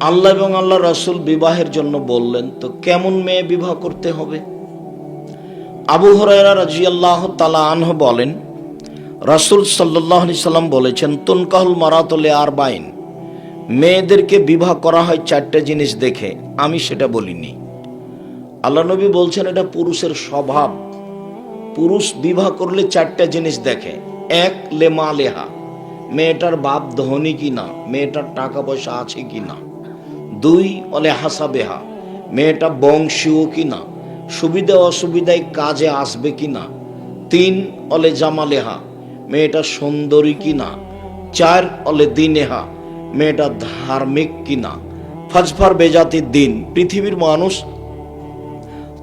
আল্লাহ এবং আল্লাহ রসুল বিবাহের জন্য বললেন, তো কেমন মেয়ে বিবাহ করতে হবে? আবু হরাইরা রাজিয়াল্লাহ তালা আনহ বলেন, রাসুল সাল্লাহ সাল্লাম বলেছেন, তুনকাহুল মারাতলে আর বাইন মেয়েদেরকে বিবাহ করা হয় চারটে জিনিস দেখে, আমি সেটা বলিনি। আল্লাহ নবী বলছেন, এটা পুরুষের স্বভাব। পুরুষ বিবাহ করলে চারটা জিনিস দেখে, এক লেমা লেহা, মেয়েটার বাপ ধনী কি না মেয়েটার টাকা পয়সা আছে কি না দুই অলে হাসা বেহা মেয়েটা বংশীয় কি না সুবিধা অসুবিধায় কাজে আসবে কি না তিন অলে জামালেহা, মেয়েটা সুন্দরী কি না চার অলে দিনেহা, মেয়েটা ধার্মিক কি না ফাজফার বেজাতির দিন, পৃথিবীর মানুষ,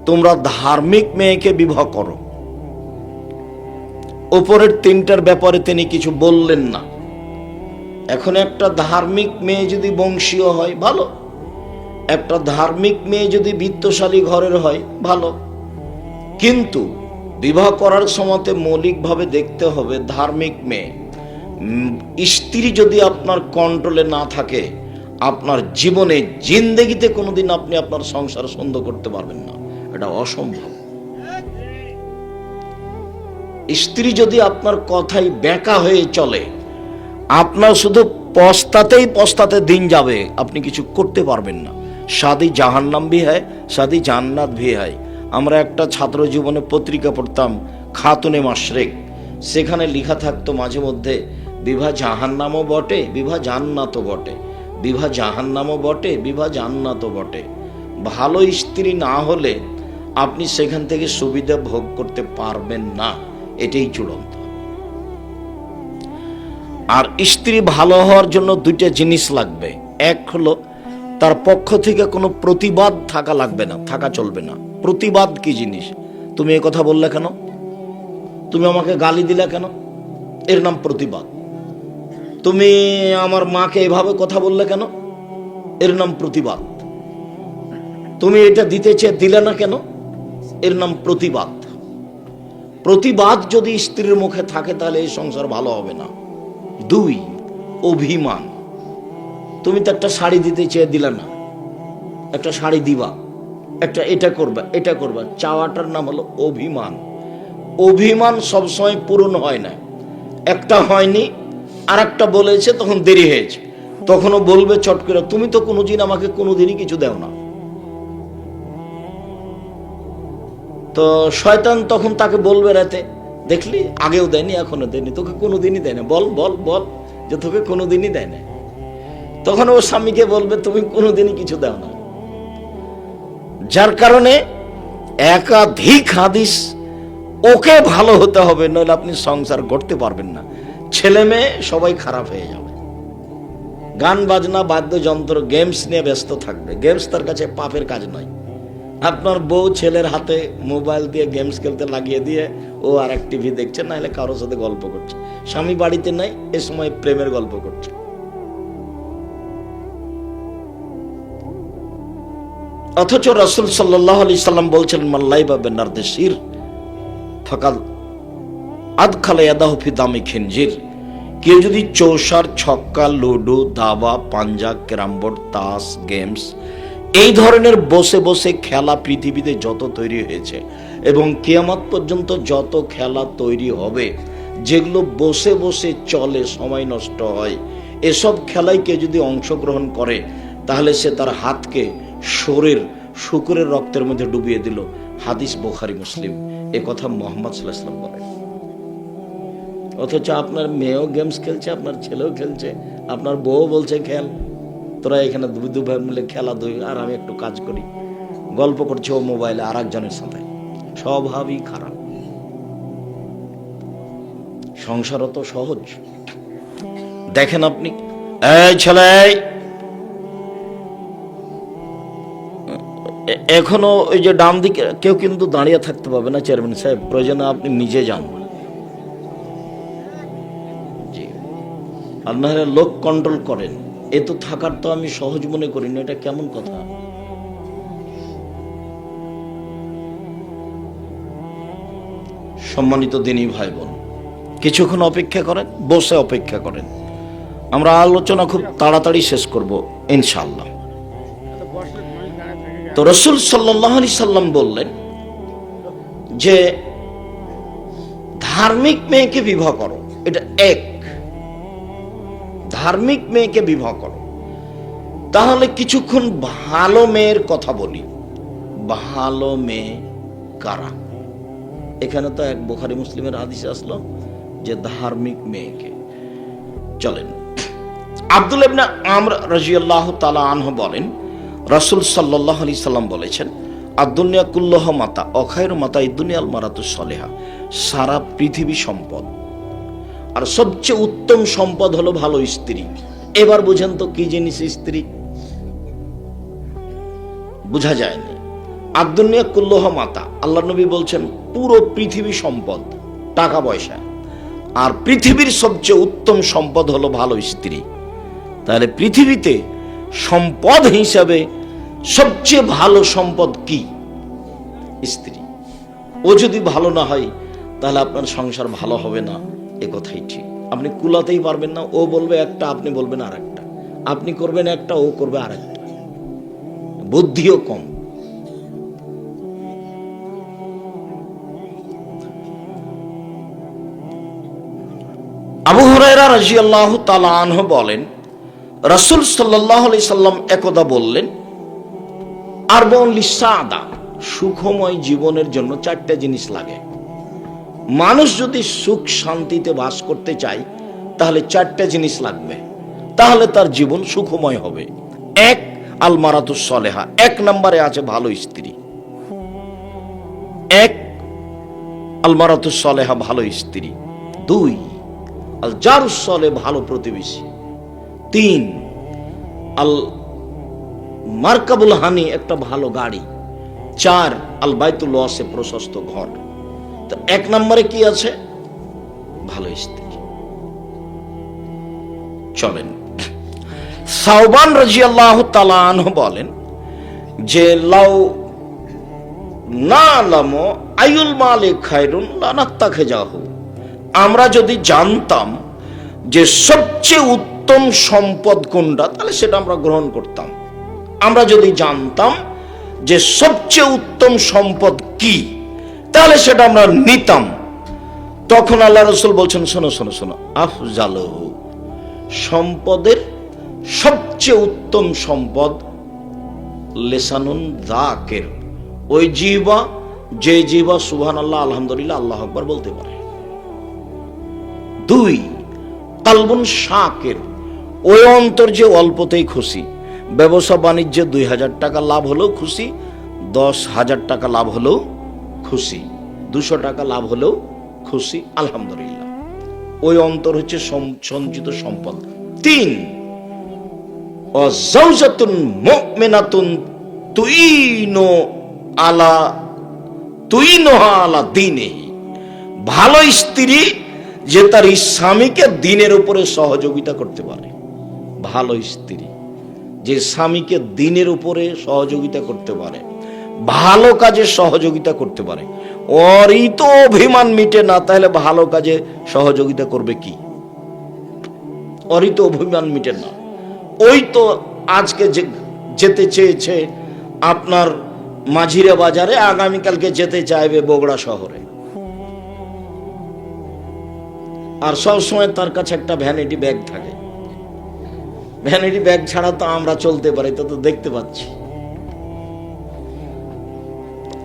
তোমরা ধার্মিক মেয়েকে বিবাহ করো। ওপরের তিনটার ব্যাপারে তিনি কিছু বললেন না। এখন একটা ধার্মিক মেয়ে যদি বংশীয় হয়, ভালো। একটা ধার্মিক মেয়ে যদি বিত্তশালী ঘরের হয়, ভালো। কিন্তু বিবাহ করার সময়তে মৌলিকভাবে দেখতে হবে ধার্মিক মেয়ে। স্ত্রী যদি আপনার কন্ট্রোলে না থাকে, আপনার জীবনে জিন্দেগিতে কোনোদিন আপনি আপনার সংসার সুন্দর করতে পারবেন না। এটা অসম্ভব। স্ত্রী যদি আপনার কথাই বেঁকা হয়ে চলে, আপনার শুধু পস্তাতেই পস্তাতে দিন যাবে, আপনি কিছু করতে পারবেন না। শাদি জাহান্নাম ভি হয় শাদি জান্নাত ভি হয় আমরা একটা ছাত্র জীবনে পত্রিকা পড়তাম, খাতুনে মাশরেক। সেখানে লেখা থাকতো মাঝে মধ্যে, বিভা জাহান্নামও বটে, বিভা জান্নাতও বটে। বিভা জাহান্নামও বটে, বিভা জান্নাতও বটে। ভালো স্ত্রী না হলে আপনি সেখান থেকে সুবিধা ভোগ করতে পারবেন না। এটাই চূড়ান্ত। আর স্ত্রী ভালো হওয়ার জন্য দুইটা জিনিস লাগবে। এক হলো তার পক্ষ থেকে কোনো প্রতিবাদ থাকা লাগবে না, থাকা চলবে না। প্রতিবাদ কি জিনিস? তুমি এ কথা বললে কেন? তুমি আমাকে গালি দিলে কেন? এর নাম প্রতিবাদ। তুমি আমার মাকে এভাবে কথা বললে কেন? এর নাম প্রতিবাদ। তুমি এটা দিতে চেয়ে দিলে না কেন? এর নাম প্রতিবাদ। প্রতিবাদ যদি স্ত্রীর মুখে থাকে তাহলে এই সংসার ভালো হবে না। দুই, অভিমান। তুমি তো একটা শাড়ি দিতে চেয়ে দিলে না। একটা শাড়ি দিবা। একটা এটা করবা এটা করবা। চাওয়াটার নাম হলো অভিমান। অভিমান সবসময় পূরণ হয় না। একটা হয়নি আর একটা বলেছে, তখন দেরি হয়েছে। তখনও বলবে চট করে, তুমি তো কোনোদিন আমাকে কোনোদিনই কিছু দেও না। তো শয়তান তখন তাকে বলবে রাতে, দেখলি, আগেও দেয়নি এখনও দেয়নি, তোকে কোনোদিনই দেয় না। বল বল বল, যে তোকে কোনোদিনই দেয় না। তখন ও স্বামীকে বলবে, তুমি কোনোদিনই কিছু দাও না। যার কারণে একাধিক হাদিস ওকে ভালো হতে হবে, নইলে আপনি সংসার করতে পারবেন না। ছেলে মেয়ে সবাই খারাপ হয়ে যাবে। গান, বাজনা, বাদ্যযন্ত্র গেমস নিয়ে ব্যস্ত থাকবে। গেমস তার কাছে পাপের কাজ নয়। আপনার বউ ছেলের হাতে মোবাইল দিয়ে গেমস খেলতে লাগিয়ে দিয়ে ও আর এক টিভি দেখছে না হলে কারোর সাথে গল্প করছে। স্বামী বাড়িতে নাই, এ সময় প্রেমের গল্প করছে। অথচ রসুল সাল্লাহ আলি সাল্লাম বলছেন মাল্লাই বা বেনারদে শির ফকাল আদ খালে ফি দামি খিনজির। কেউ যদি চৌসার, ছক্কা, লুডো, দাবা পাঞ্জা ক্যারামবোর্ড তাস, গেমস, এই ধরনের বসে বসে খেলা পৃথিবীতে যত তৈরি হয়েছে এবং কেয়ামত পর্যন্ত যত খেলা তৈরি হবে, যেগুলো বসে বসে চলে, সময় নষ্ট হয়, এসব খেলায় কেউ যদি অংশগ্রহণ করে, তাহলে সে তার হাতকে শরীর, শুকুরের রক্তের মধ্যে ডুবিয়ে দিল হাদিস বোখারি, মুসলিম। এ কথা মোহাম্মদ সাল্লাহ ইসলাম বলেন। অথচ আপনার মেয়েও গেমস খেলছে, আপনার ছেলেও খেলছে, আপনার বউ বলছে, খেল, তোরা এখানে দু ভাই মিলে খেলা দুই আর আমি একটু কাজ করি। গল্প করছে ও মোবাইলে আর একজনের সাথে। স্বভাবই খারাপ। সংসার তো সহজ। দেখেন আপনি, এই ছেলে এখনও ওই যে ডান দিকে কেউ কিন্তু দাঁড়িয়ে থাকতে পারবে না, চেয়ারম্যান সাহেব। প্রয়োজনে আপনি নিজে যান। লোক কন্ট্রোল করেন। এ তো থাকার তো আমি সহজ মনে করি না, এটা কেমন কথা? সম্মানিত দিনী ভাই বোন কিছুক্ষণ অপেক্ষা করেন, বসে অপেক্ষা করেন। আমরা আলোচনা খুব তাড়াতাড়ি শেষ করব, ইনশাআল্লাহ। তো রসুল সাল্লাহ আলি সাল্লাম বললেন যে, ধার্মিক মেয়েকে বিবাহ করো। এটা এক। ধার্মিক মেয়েকে বিবাহ করো। তাহলে কিছুক্ষণ ভালো মেয়ের কথা বলি। ভালো মেয়ে কারা? এখানে তো এক বোখারি মুসলিমের হাদিসে আসলো যে, ধার্মিক মেয়েকে। চলেন। আব্দুল আমর রাজিয়াল্লাহু তাআলা আনহু বলেন রাসূল সাল্লাল্লাহু আলাইহি সাল্লাম বলেছেন আদ-দুনিয়া কুল্লুহ মাতা, অখায়রু মাতা এই দুনিয়াল মারাতু সলেহা, সারা পৃথিবী সম্পদ। আর সবচেয়ে উত্তম সম্পদ হলো ভালো স্ত্রী। এবার বুঝেন তো কি জিনিস স্ত্রী? বোঝা যায়নি আব্দুনিয়া কুল্লহ মাতা আল্লাহ নবী বলছেন, পুরো পৃথিবী সম্পদ, টাকা পয়সা। আর পৃথিবীর সবচেয়ে উত্তম সম্পদ হলো ভালো স্ত্রী। তাহলে পৃথিবীতে সম্পদ হিসাবে সবচেয়ে ভালো সম্পদ কি? স্ত্রী। ও যদি ভালো না হয়, তাহলে আপনার সংসার ভালো হবে না। এ কথাই ঠিক। আপনি কুলাতেই পারবেন না, ও বলবে একটা, আপনি বলবেন আর একটা আপনি করবেন একটা, ও করবে আর একটা বুদ্ধিও কম। আবু হুরায়রা রাজিয়াল্লাহু তাআলা আনহু বলেন, রাসূল আলাইহি সাল্লাম একদা বললেন আরবাউন লিসাদা সুখময় জীবনের জন্য চারটা জিনিস লাগে। মানুষ যদি সুখ শান্তিতে বাস করতে চায়, তাহলে চারটা জিনিস লাগবে। তাহলে তার জীবন সুখময় হবে। এক, আলমারাতুস সলেহা। এক নম্বরে আছে ভালো স্ত্রী। এক, আলমারাতুস সলেহা ভালো স্ত্রী। দুই আল জারুস সলে ভালো প্রতিবেশী। তিন, আল মার্কাবুল হানি একটা ভালো গাড়ি। চার আল বাইতুল ওয়াসে প্রশস্ত ঘর। তো এক নম্বরে কি আছে? ভালো স্ত্রী। চলেন। সাউবান রাজিয়াল্লাহ তালান বলেন যে, লাউ না আলামো আয়ুল মালে খায়রুন লানাত্তা খেজাহু আমরা যদি জানতাম যে সবচেয়ে উত্তম সম্পদ কোনটা, তাহলে সেটা আমরা গ্রহণ করতাম। আমরা যদি জানতাম যে সবচেয়ে উত্তম সম্পদ কি, তাহলে সেটা আমরা নিতাম। তখন আল্লাহ রসুল বলছেন, শোনো শোনো শোনো, আফজালহু, সম্পদের সবচেয়ে উত্তম সম্পদ লেসানুন জাকের ওই জিবা যে জিবা সুবহান আল্লাহ আলহামদুলিল্লাহ, আল্লাহ আকবার বলতে পারে। দুই, কালবুন শাকের, ওই অন্তর যে অল্পতেই খুশি। ব্যবসা বাণিজ্যে দুই হাজার টাকা লাভ হলেও খুশি, দশ হাজার টাকা লাভ হলেও খুশি, দুশো টাকা লাভ হলেও খুশি, আলহামদুলিল্লাহ। ওই অন্তর হচ্ছে সঞ্চিত সম্পদ। তিন, অজাউজাতুন মুমিনাতুন তুইনো আলা, তুইনোহা আলা দিনেহি। ভালো স্ত্রী যে তার স্বামীকে দিনের উপরে সহযোগিতা করতে পারে। ভালো স্ত্রী। যে স্বামীকে দিনের উপরে সহযোগিতা করতে পারে, ভালো কাজে সহযোগিতা করতে পারে ওরই তো অভিমান মিটে না, তাহলে ভালো কাজে সহযোগিতা করবে কি? ওরই অভিমান মিটে না। ওই তো আজকে যে, যেতে চেয়েছে আপনার মাঝিরা বাজারে, আগামীকালকে যেতে চাইবে বগুড়া শহরে। আর সবসময় তার কাছে একটা ভ্যানিটি ব্যাগ থাকে। ভ্যানিটি ব্যাগ ছাড়া তো আমরা চলতে পারি, তা তো দেখতে পাচ্ছি।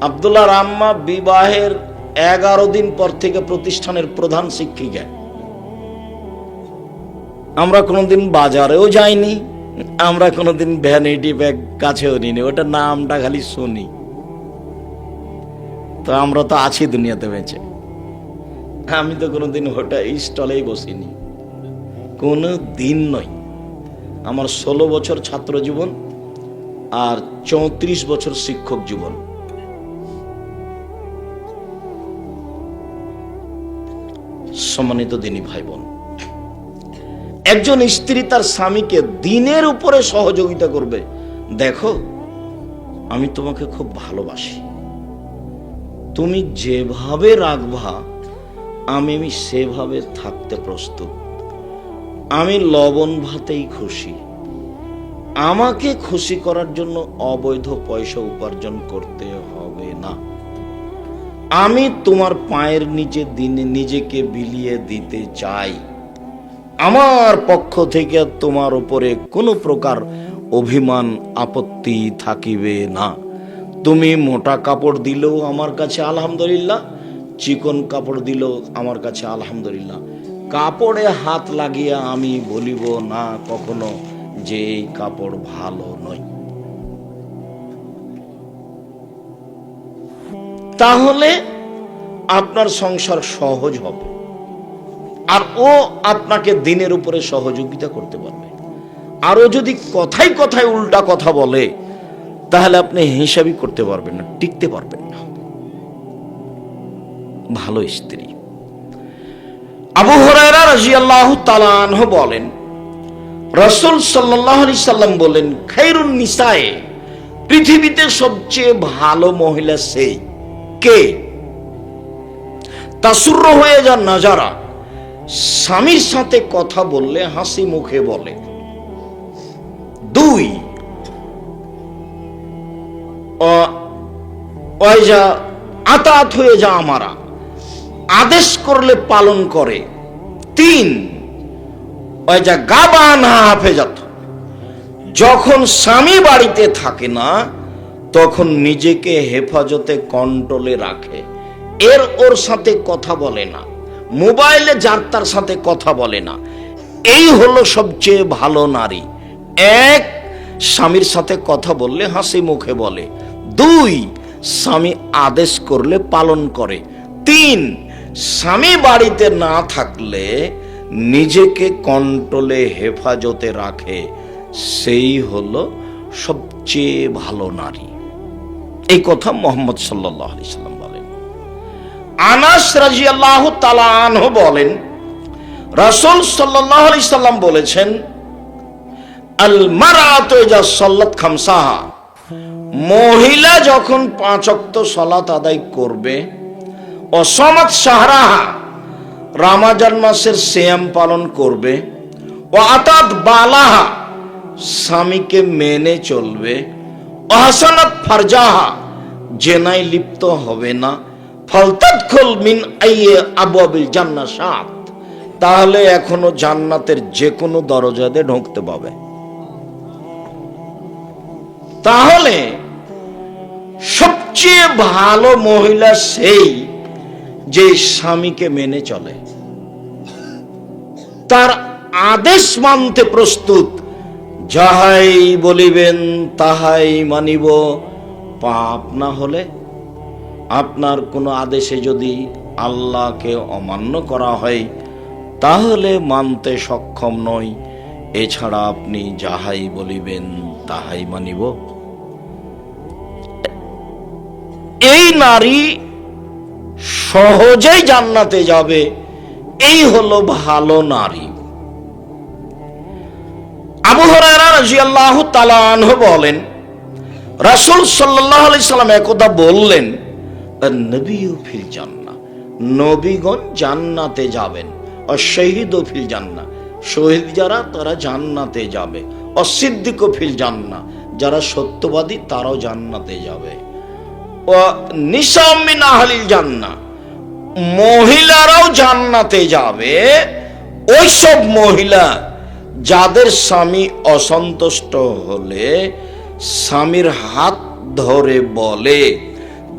আবদুল্লাহ রাম্মা বিবাহের এগারো দিন পর থেকে প্রতিষ্ঠানের প্রধান শিক্ষিকা। আমরা কোনোদিন বাজারেও যাইনি, আমরা কোনোদিন ভ্যানিটি ব্যাগ কাছেও নিনি ওটা নামটা খালি শুনি। তো আমরা তো আছি দুনিয়াতে বেঁচে। আমি তো কোনোদিন ওটা স্টলেই বসিনি। কোনো দিন নয় আমার ষোলো বছর ছাত্র জীবন আর চৌত্রিশ বছর শিক্ষক জীবন। সম্মানিত দিনী ভাই বোন একজন স্ত্রী তার স্বামীকে দিনের উপরে সহযোগিতা করবে। দেখো, আমি তোমাকে খুব ভালোবাসি। তুমি যেভাবে রাখবা, আমি সেভাবে থাকতে প্রস্তুত। আমি লবণ ভাতেই খুশি। আমাকে খুশি করার জন্য অবৈধ পয়সা উপার্জন করতে হবে না। আমি তোমার পায়ের নিচে দিনে নিজেকে বিলিয়ে দিতে চাই। আমার পক্ষ থেকে তোমার উপরে কোনো প্রকার অভিমান, আপত্তি থাকিবে না। তুমি মোটা কাপড় দিলেও আমার কাছে আলহামদুলিল্লাহ, চিকন কাপড় দিলেও আমার কাছে আলহামদুলিল্লাহ। কাপড়ে হাত লাগিয়ে আমি বলিব, না, কখনো যে এই কাপড় ভালো নয়। তাহলে আপনার সংসার সহজ হবে। আর ও আপনাকে দিনের উপরে সহযোগিতা করতে পারবে। আর ও যদি কথাই কথায় উল্টা কথা বলে, তাহলে আপনি হিসাবই করতে পারবেন না, টিকতে পারবেন না। ভালো স্ত্রী। আবু হরাইরা রাজিয়াল্লাহ তালানহ বলেন, রসুল সাল্লাহ আলি সাল্লাম বলেন খৈরুন নিসায়ে, পৃথিবীতে সবচেয়ে ভালো মহিলা সেই, কে? তাসুর্র হয়ে যান নাজারা। স্বামীর সাথে কথা বললে হাসি মুখে বলে, দুই আতাত হয়ে যা আমারা। আদেশ করলে পালন করে। তিন ওই যা গাবান হাফেজাত। যখন স্বামী বাড়িতে থাকে না, তখন নিজেকে হেফাজতে কন্ট্রোলে রাখে। এর ওর সাথে কথা বলে না। মোবাইলে যার তার সাথে কথা বলে না। এই হলো সবচেয়ে ভালো নারী। এক, স্বামীর সাথে কথা বললে হাসি মুখে বলে। দুই, স্বামী আদেশ করলে পালন করে। তিন স্বামী বাড়িতে না থাকলে নিজেকে কন্ট্রোলে হেফাজতে রাখে, সেই হলো সবচেয়ে ভালো নারী। এই কথা মোহাম্মদ সাল্লাহ সাল্লাম বলেন। আনাস রাজিয়াল্লাহ তালাহ বলেন, রাসূল সাল্লাহ আলি সাল্লাম বলেছেন, আল মারাত যা সল্লাত খামসাহা। মহিলা যখন পাঁচ অক্ত সলাত আদায় করবে অসমাত সাহারাহা। রামাজান মাসের শ্যাম পালন করবে। ও আতাত বালাহা, স্বামীকে মেনে চলবে। অহাসানাত ফারজাহা জেনাই লিপ্ত হবে না। ফলতাদখল মিন আইয়ে আবু আবিল জান্না সাত তাহলে এখনও জান্নাতের যে কোনো দরজাতে ঢুকতে পাবে। তাহলে সবচেয়ে ভালো মহিলা সেই যে স্বামীকে মেনে চলে। তার আদেশ মানতে প্রস্তুত। যাহাই বলিবেন তাহাই মানিব। পাপ না হলে আপনার কোনো আদেশে যদি আল্লাহকে অমান্য করা হয়, তাহলে মানতে সক্ষম নই। এছাড়া আপনি যাহাই বলিবেন তাহাই মানিব। এই নারী সহজেই জান্নাতে যাবে। এই হলো ভালো নারী। আবু রাদিয়াল্লাহু বলেন, রাসূল সাল্লাম একদা বললেন ফিল জান্নাহ, নবীগণ জান্নাতে যাবেন। ফিল জান্নাহ, শহীদ যারা, তারা জান্নাতে যাবে। অসিদ্দিক ফিল জান্নাহ, যারা সত্যবাদী, তারাও জান্নাতে যাবে। মহিলারাও জান্নাতে যাবে। ওইসব মহিলা যাদের স্বামী অসন্তুষ্ট হলে স্বামীর হাত ধরে বলে,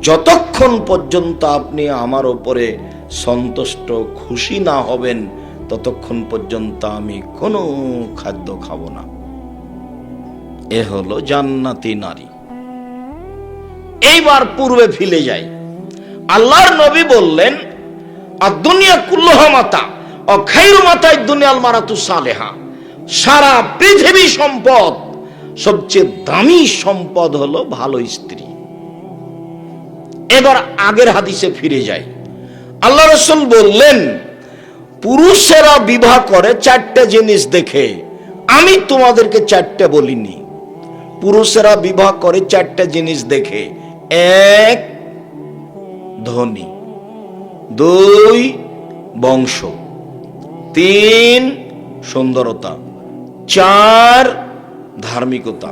যতক্ষণ পর্যন্ত আপনি আমার ওপরে সন্তুষ্ট খুশি না হবেন, ততক্ষণ পর্যন্ত আমি কোনো খাদ্য খাব না। এ হলো জান্নাতি নারী। এইবার পূর্বে ফিরে যাই। আল্লাহর নবী বললেন আর দুনিয়া কুল্লহ মাতা ও খাইরু মাতায় দুনিয়াল মারাতু সালেহা। সারা পৃথিবী সম্পদ, সবচেয়ে দামি সম্পদ হলো ভালো স্ত্রী। এবার আগের হাদিসে ফিরে যাই। আল্লাহ রসুল বললেন, পুরুষেরা বিবাহ করে চারটে জিনিস দেখে, আমি তোমাদেরকে চারটে বলিনি। পুরুষেরা বিবাহ করে চারটে জিনিস দেখে এক ধনী, দুই বংশ, তিন সুন্দরতা, চার ধার্মিকতা।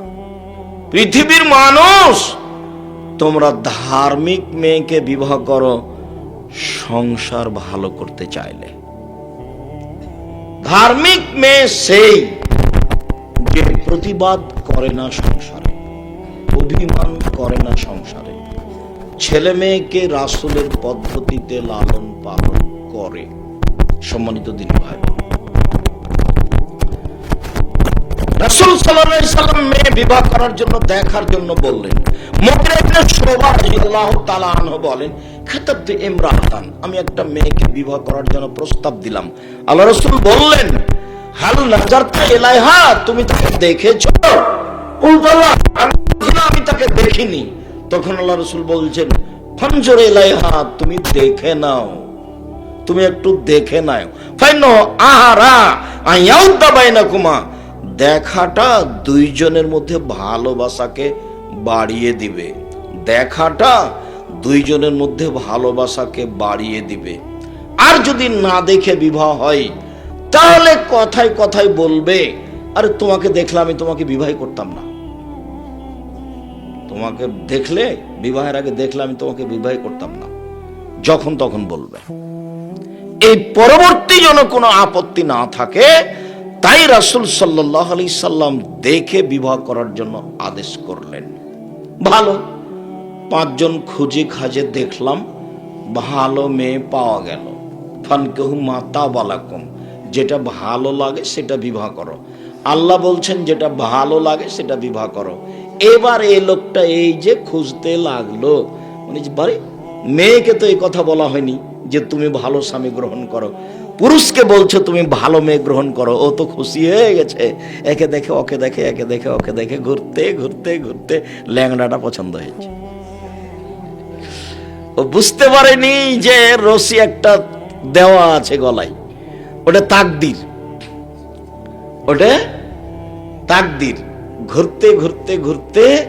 পৃথিবীর মানুষ, তোমরা ধার্মিক মেয়েকে বিবাহ করো, সংসার ভালো করতে চাইলে। ধার্মিক মেয়ে সেই যে প্রতিবাদ করে না সংসারে। অভিমান করে না সংসারে। ছেলে মেয়েকে রাসুলের পদ্ধতিতে লালন পালন করে। সম্মানিত দিন ভাই। রাসূল সাল্লাম মেয়ে বিবাহ করার জন্য, দেখার জন্য বললেন বলেন আমি একটা মেয়েকে বিবাহ করার জন্য প্রস্তাব দিলাম। আল্লাহ রাসূল বললেন, হাল নাজারতা ইলাইহা, তুমি তাকে দেখেছ? আমি তাকে দেখিনি। তখন আল্লাহ রাসূল বলছেন ফঞ্জর ইলাইহা, তুমি দেখে নাও। তুমি একটু দেখে নাও। ফাইন আহারা আয়াউদ্দা বাইনাকুমা। দেখাটা দুইজনের মধ্যে ভালোবাসাকে বাড়িয়ে দিবে। দেখাটা দুইজনের মধ্যে ভালোবাসাকে বাড়িয়ে দিবে। আর যদি না দেখে বিবাহ হয়, তাহলে কথায় কথায় বলবে, আরে তোমাকে দেখলে আমি তোমাকে বিবাহ করতাম না। তোমাকে দেখলে, বিবাহের আগে দেখলে আমি তোমাকে বিবাহ করতাম না। যখন তখন বলবে। এই পরবর্তী যেন কোনো আপত্তি না থাকে, তাই রাসুল সাল্লাহ আলি সাল্লাম দেখে বিবাহ করার জন্য আদেশ করলেন। ভালো, পাঁচজন খুঁজে খাজে দেখলাম, ভালো মেয়ে পাওয়া গেল। ফানকেহু মাতা বালাকুম, যেটা ভালো লাগে সেটা বিবাহ করো। আল্লাহ বলছেন, যেটা ভালো লাগে সেটা বিবাহ করো। এবার এই লোকটা এই যে খুঁজতে লাগল। মানে বারে, মেয়েকে তো এই কথা বলা হয়নি যে তুমি ভালো স্বামী গ্রহণ করো। পুরুষকে বলছো তুমি ভালো মেয়ে গ্রহণ করো। ও তো খুশি হয়ে গেছে। একে দেখে, ওকে দেখে, একে দেখে, ওকে দেখে ঘুরতে ঘুরতে ঘুরতে ল্যাংড়াটা পছন্দ হয়েছে। ও বুঝতে পারেনি যে রশি একটা দেওয়া আছে গলায়। ওটা তাকদির। ওটা তাকদির। ঘুরতে ঘুরতে ঘুরতে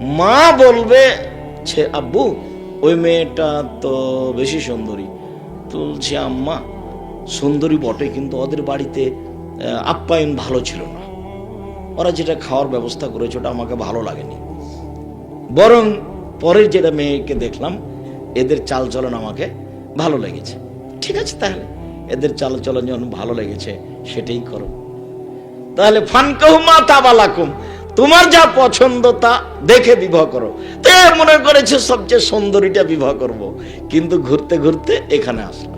মা বলবে, ছে আব্বু, ওই মেয়েটা তো বেশি সুন্দরী। তুলছে আম্মা। সুন্দরী বটে, কিন্তু ওদের বাড়িতে আপ্যায়ন ভালো ছিল না। ওরা যেটা খাওয়ার ব্যবস্থা করেছে, ওটা আমাকে ভালো লাগেনি। বরং পরের যেটা মেয়েকে দেখলাম, এদের চালচলন আমাকে ভালো লেগেছে। ঠিক আছে তাহলে, এদের চালচলন যখন ভালো লেগেছে, সেটাই করো। তাহলে ফানকাহুমা তাবালাকুম। তোমার যা পছন্দ তা দেখে বিবাহ করো। তো মনে করেছে সবচেয়ে সুন্দরীটা বিবাহ করব। কিন্তু ঘুরতে ঘুরতে এখানে আসলাম।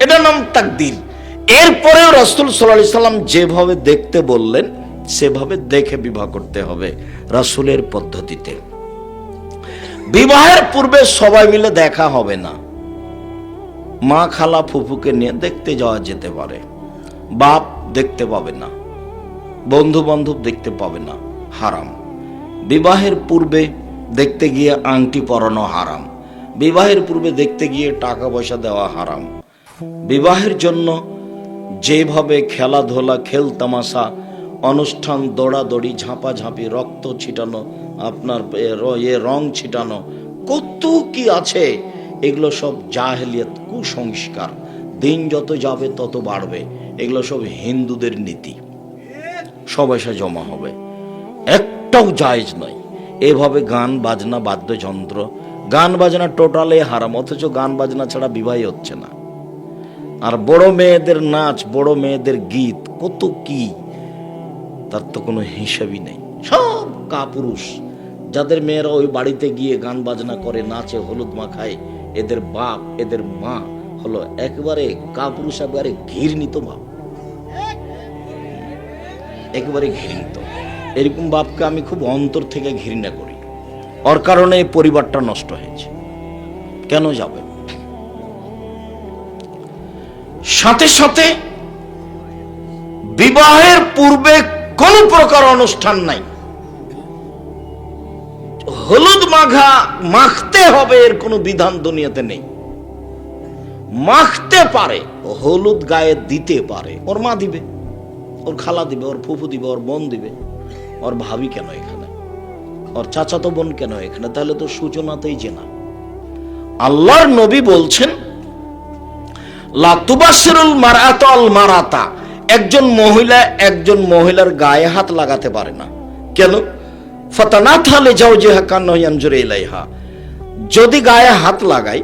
এটা নাম তাকদির। এরপরেও রাসূল সাল্লাল্লাহু সাল্লাম যেভাবে দেখতে বললেন, সেভাবে দেখে বিবাহ করতে হবে রাসূলের পদ্ধতিতে। বিবাহের পূর্বে সবাই মিলে দেখা হবে না। মা খালা ফুফুকে নিয়ে দেখতে যাওয়া যেতে পারে। বাপ দেখতে পাবে না। বন্ধু বান্ধব দেখতে পাবে না, হারাম। বিবাহের পূর্বে দেখতে গিয়ে আংটি পরানো হারাম। বিবাহের পূর্বে দেখতে গিয়ে টাকা পয়সা দেওয়া হারাম। বিবাহের জন্য যেভাবে খেলাধুলা খেল তামাশা অনুষ্ঠান, দৌড়াদৌড়ি, ঝাঁপাঝাঁপি, রক্ত ছিটানো, আপনার এ র- রং ছিটানো, কত কি আছে, এগুলো সব জাহেলিয়ত কুসংস্কার। দিন যত যাবে তত বাড়বে, এগুলো সব হিন্দুদের নীতি। সব এসে জমা হবে। একটাও জায়েজ নয়। এভাবে গান, বাজনা, বাদ্যযন্ত্র, গান, বাজনা টোটালে হারাম, অথচ গান, বাজনা ছাড়া বিবাহই হচ্ছে না। আর বড় মেয়েদের নাচ, বড় মেয়েদের গীত, কত কি, তার তো কোনো হিসাবই নেই। সব কাপুরুষ। যাদের মেয়েরা ওই বাড়িতে গিয়ে গান, বাজনা করে, নাচে, হলুদ মাখায়, এদের বাপ, এদের মা হলো একেবারে কাপুরুষ, একবারে ঘৃণিত বাপ। একেবারে ঘৃণিত। এরকম বাপকে আমি খুব অন্তর থেকে ঘৃণা করি। ওর কারণে পরিবারটা নষ্ট হয়েছে। কেন যাবে? সাথে সাথে বিবাহের পূর্বে কোন প্রকার অনুষ্ঠান নাই। হলুদ মাখা মাখতে হবে এর কোনো বিধান দুনিয়াতে নেই। মাখতে পারে, হলুদ গায়ে দিতে পারে, ওর মা দিবে। ওর খালা দিবে, ওর ফুফু দিবে, ওর বোন দিবে। ওর ভাবি কেন এখানে? ওর চাচাতো বোন কেন এখানে? তাহলে তো সূচনাতেই চেনা আল্লাহর নবী বলছেন লাতুবাসিরুল মারাত আল মারাতা। একজন মহিলা একজন মহিলার গায়ে হাত লাগাতে পারে না। কেন? ফতানা থালে যাও যে হাকান নয়াঞ্জুরে ইলাইহা। যদি গায়ে হাত লাগাই,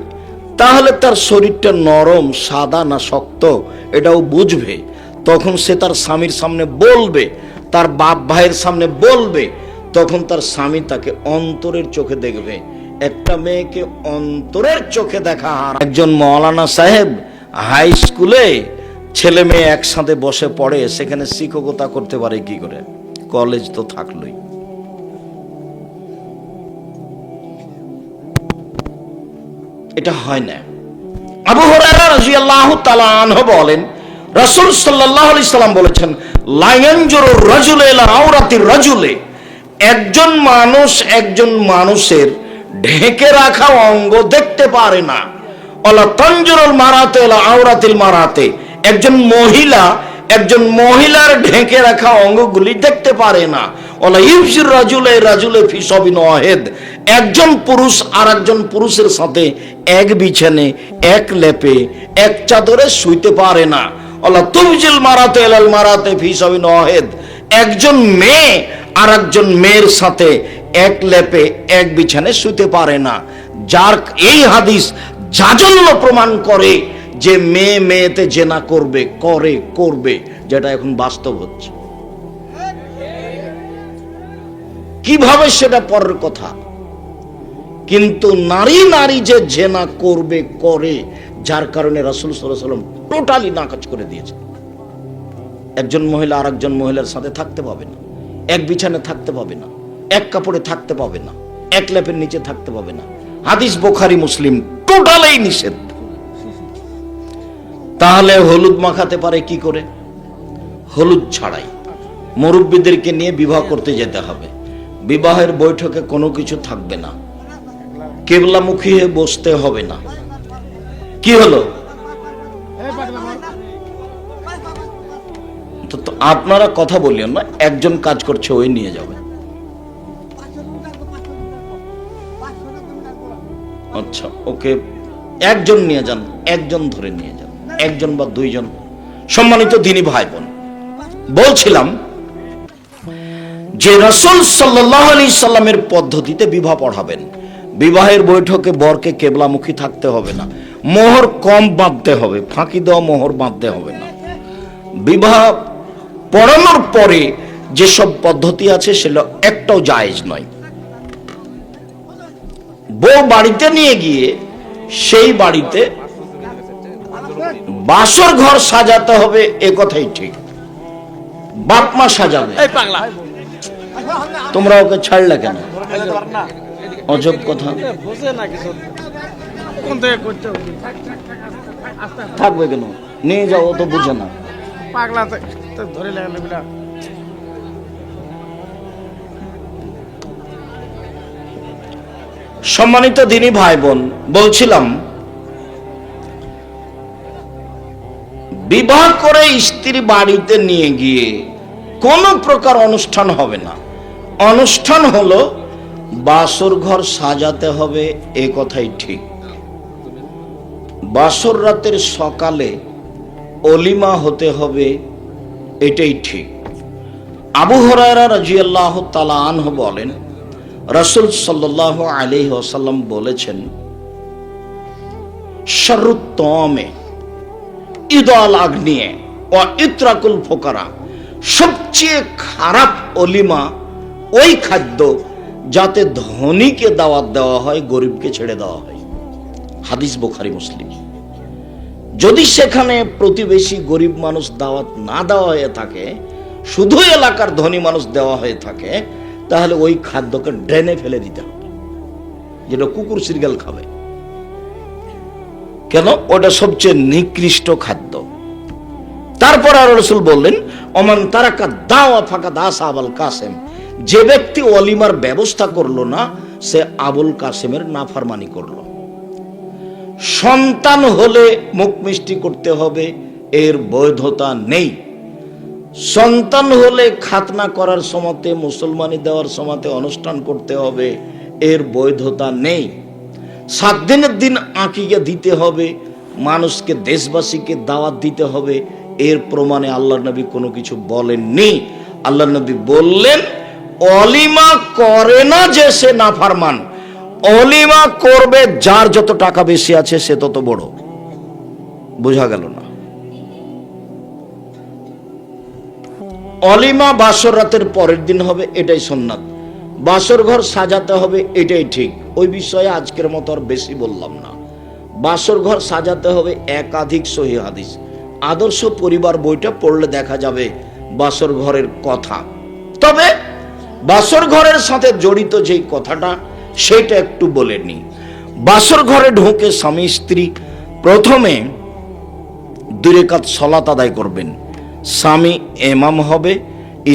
তাহলে তার শরীরটা নরম, সাদা না শক্ত, এটাও বুঝবে। তখন সে তার স্বামীর সামনে বলবে, তার বাপ ভাইয়ের সামনে বলবে, তখন তার স্বামী তাকে অন্তরের চোখে দেখবে। একটা মেয়েকে অন্তরের চোখে দেখা একজন মৌলানা সাহেব হাই স্কুলে ছেলে মেয়ে একসাথে বসে পড়ে, সেখানে শিক্ষকতা করতে পারে কি করে? কলেজ তো থাকলোই। এটা হয় না। আবু হুরায়রা রাদিয়াল্লাহু তাআলা বলেন রাসূল সাল্লাল্লাহু আলাইহি সাল্লাম বলেছেন লায়ানজুরু রাজুল ইলা আওরাতির রাজুলে। একজন মানুষ একজন মানুষের ঢেকে রাখা অঙ্গ দেখতে পারে না। অলা তঞ্জুরুল মারাতে আওরাতিল মারাতে। একজন মহিলা, একজন মহিলার ঢেকে রাখা অঙ্গগুলি দেখতে পারে না। ওলা ইউসির রাজুলে রাজুলে ফি সবিন ওয়াহেদ। একজন পুরুষ আর একজন পুরুষের সাথে এক বিছানে, এক লেপে, এক চাদরে শুইতে পারে না। ওলা তুমজিল মারাতে এলাল মারাতে ফি সবিন ওয়াহেদ একজন মেয়ে আর একজন মেয়ের সাথে এক লেপে এক বিছানে শুতে পারে না। যার এই হাদিস প্রমাণ করে যে মেয়ে মেয়েতে জেনা করবে, করে, করবে, যেটা এখন বাস্তব হচ্ছে। কীভাবে সেটা পরের কথা? কিন্তু নারী নারী যে জেনা করবে, করে, যার কারণে রাসুল সাল্লাম টোটালি নাকাজ করে দিয়েছে। একজন মহিলা আর একজন মহিলার সাথে থাকতে পাবে না। এক বিছানে থাকতে পাবে না। এক কাপড়ে থাকতে পাবে না। এক ল্যাপের নিচে থাকতে পাবে না। হাদিস বোখারি, মুসলিম টোটালেই নিষেধ। তাহলে হলুদ মাখাতে পারে কি করে? হলুদ ছাড়াই। মুরব্বীদেরকে নিয়ে বিবাহ করতে যেতে হবে। বিবাহের বৈঠকে কোনো কিছু থাকবে না। কেবলামুখী বসতে হবে না। কি হলো? তো আপনারা কথা বলিও না, একজন কাজ করছে, ওই নিয়ে যাবে। আচ্ছা ওকে, একজন নিয়ে যান, একজন ধরে নিয়ে যান, একজন বা দুইজন। সম্মানিত দিনী ভাই বোন বলছিলাম যে রসুল সাল্লাহ আলি সাল্লামের পদ্ধতিতে বিবাহ পড়াবেন। বিবাহের বৈঠকে বরকে কেবলামুখী থাকতে হবে না, মোহর কম বাঁধতে হবে, ফাঁকি দেওয়া মোহর বাঁধতে হবে না। বিবাহ পড়ানোর পরে যেসব পদ্ধতি আছে সেগুলো একটাও জায়েজ নয়। বউ বাড়িতে নিয়ে গিয়ে সেই বাড়িতে বাসর ঘর সাজাতে হবে এ কথাই ঠিক। বাপ মা সাজাবে। তোমরা ওকে ছাড়লে কেন? অজব কথা? থাকবে কেন? নিয়ে যাও তো বুঝে না। পাগলা তো- ধরে লাগলে বিলা সম্মানিত দিনী ভাই বোন বলছিলাম, বিবাহ করে স্ত্রী বাড়িতে নিয়ে গিয়ে কোনো প্রকার অনুষ্ঠান হবে না। অনুষ্ঠান হলো বাসর ঘর সাজাতে হবে, এ কথাই ঠিক। বাসর রাতের সকালে অলিমা হতে হবে এটাই ঠিক। আবু হরায়রা রাজিয়াল্লাহ তালা আনহ বলেন, রাসুল সাল্লাহ আলী ওসাল্লাম বলেছেন, শরুত্তমে ঈদ আল আগ্নিয়ে ও ইত্রাকুল ফোকারা সবচেয়ে খারাপ অলিমা ওই খাদ্য যাতে ধনীকে দাওয়াত দেওয়া হয়, গরিবকে ছেড়ে দেওয়া হয়। হাদিস বোখারি, মুসলিম। যদি সেখানে প্রতিবেশী গরিব মানুষ দাওয়াত না দেওয়া হয়ে থাকে শুধু এলাকার ধনী মানুষ দেওয়া হয়ে থাকে, তাহলে ওই খাদ্যকে ড্রেনে ফেলে দিতে হবে। যেটা কুকুর, সিরগাল খাবে। কেন? ওটা সবচেয়ে নিকৃষ্ট খাদ্য। তারপর আর রসুল বললেন অমান তারাকা দাওয়া ফাঁকা দাস আবুল কাসেম। যে ব্যক্তি অলিমার ব্যবস্থা করল না, সে আবুল কাসেমের নাফারমানি করল। সন্তান হলে মুখ মিষ্টি করতে হবে, এর বৈধতা নেই। সন্তান হলে খাতনা করার সময়তে, মুসলমানি দেওয়ার সময়তে অনুষ্ঠান করতে হবে, এর বৈধতা নেই। সাত দিনের দিন আঁকিকে দিতে হবে, মানুষকে, দেশবাসীকে দাওয়াত দিতে হবে, এর প্রমাণে আল্লাহ নবী কোনো কিছু বলেননি। আল্লাহ নবী বললেন, অলিমা করে না যে সে নাফারমান। অলিমা করবে, যার যত টাকা বেশি আছে সে তত বড়। বোঝা গেল না? অলিমা বাসর রাতের পরের দিন হবে, এটাই সোননাথ। বাসর ঘর সাজাতে হবে, এটাই ঠিক। ওই বিষয়ে আজকের মতো আর বেশি বললাম না। বাসর ঘর সাজাতে হবে একাধিক সহি হাদিস। আদর্শ পরিবার বইটা পড়লে দেখা যাবে বাসর ঘরের কথা। তবে বাসর ঘরের সাথে জড়িত যেই কথাটা সেটা একটু বলে নি। বাসর ঘরে ঢোকে স্বামী স্ত্রী প্রথমে দুরেকাত সলাত আদায় করবেন। স্বামী এমাম হবে,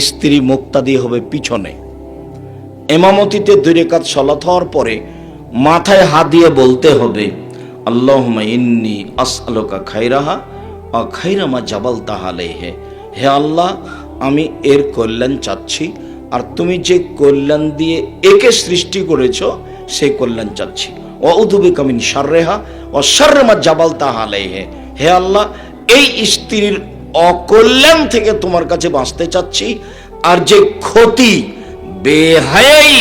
স্ত্রী মুক্তাদি হবে পিছনে। এমামতিতে দুরেকাত সলাত হওয়ার পরে মাথায় হাত দিয়ে বলতে হবে আল্লাহ ইন্নি আসআলুকা খাইরাহা আ খাইরামা জাবাল তাহালে হে হে আল্লাহ, আমি এর কল্যাণ চাচ্ছি আর তুমি যে কল্যাণ দিয়ে একে সৃষ্টি করেছ সেই কল্যাণ চাচ্ছি। ও উধুবি কামিন সাররেহা ও সার্রেমা জাবাল তাহালে হে হে আল্লাহ, এই স্ত্রীর অকল্যাণ থেকে তোমার কাছে বাঁচতে চাচ্ছি, আর যে ক্ষতি বেহায়াই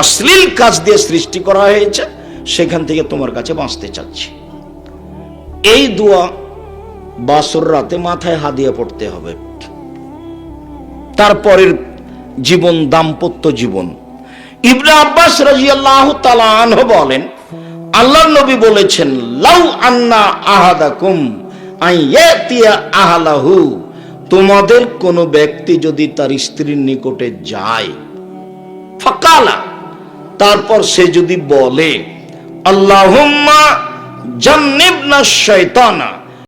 অশ্লীল কাজ দিয়ে সৃষ্টি করা হয়েছে, সেখান থেকে তোমার কাছে বাঁচতে চাচ্ছি। এই দোয়া বাসর রাতে মাথায় হাদিয়ে পড়তে হবে। তারপরের জীবন, দাম্পত্য জীবন। ইবনে আব্বাস রাজিয়াল্লাহু তাআলা আনহু বলেন, আল্লাহর নবী বলেছেন, লাউ আন্না আহাদাকুম আহলাহু। তোমাদের কোন ব্যক্তি যদি তার স্ত্রীর নিকটে যায় তারপর সে যদি বলে জান্নিবনা শয়তানা।